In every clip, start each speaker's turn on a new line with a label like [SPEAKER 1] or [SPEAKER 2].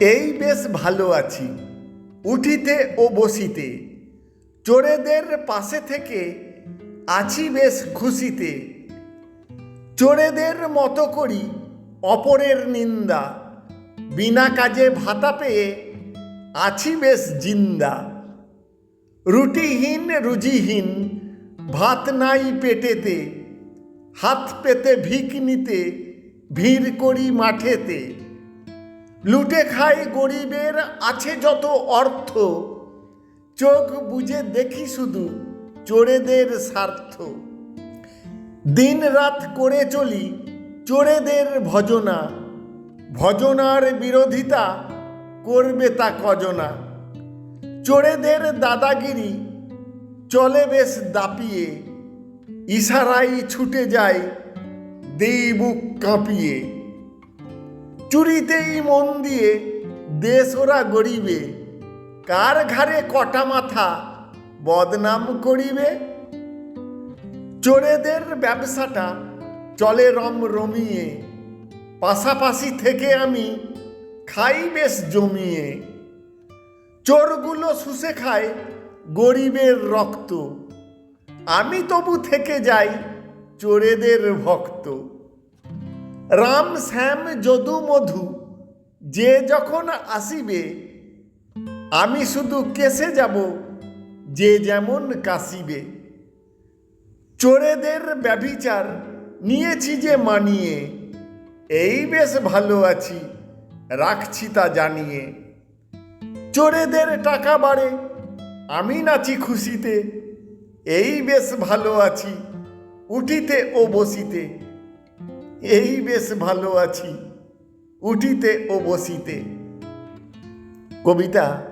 [SPEAKER 1] এই বেশ ভালো আছি। উঠিতে ও বসিতে। চোরেদের পাশে থেকে আছি বেশ খুশিতে। চোরেদের মতো করি অপরের নিন্দা। বিনা কাজে ভাতা পেয়ে আছি বেশ জিন্দা। রুটিহীন, রুজিহীন, ভাত নাই পেটেতে। হাত পেতে ভিক নিতে, ভিড় করি মাঠেতে। লুটে খাই গরিবের আছে যত অর্থ, চোখ বুঝে দেখি শুধু চোরেদের স্বার্থ। দিন রাত করে চলি চোরেদের ভজনা, ভজনার বিরোধিতা করবে তা কজনা। চোরেদের দাদাগিরি চলে বেশ দাপিয়ে ইশারাই ছুটে যায় দেই বুক কাঁপিয়ে। চুরিতেই মন দিয়ে দেশ ওরা গড়িবে, কার ঘাড়ে কটা মাথা বদনাম করিবে? চোরেদের ব্যবসাটা চলে রম রমিয়ে, পাশাপাশি থেকে আমি খাই বেশ জমিয়ে। চোরগুলো শুষে খায় গরিবের রক্ত, আমি তবু থেকে যাই চোরেদের ভক্ত। রাম শ্যাম যদু মধু, যে যখন আসিবে, আমি শুধু কেসে যাব, যে যেমন কাশিবে। চোরেদের ব্যভিচার নিয়েছি যে মানিয়ে, এই বেশ ভালো আছি, রাখছি তা জানিয়ে। চোরেদের টাকা বাড়ে, আমি নাচি খুশিতে, এই বেশ ভালো আছি, উঠিতে ও বসিতে। এই বেশ ভালো আছি। উঠিতে ও বসিতে। কবিতা,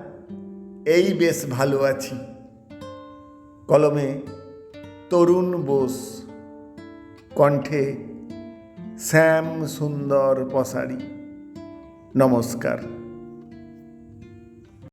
[SPEAKER 1] এই বেশ ভালো আছি। কলমে তরুণ বোস, কণ্ঠে শ্যাম সুন্দর পসারি। নমস্কার।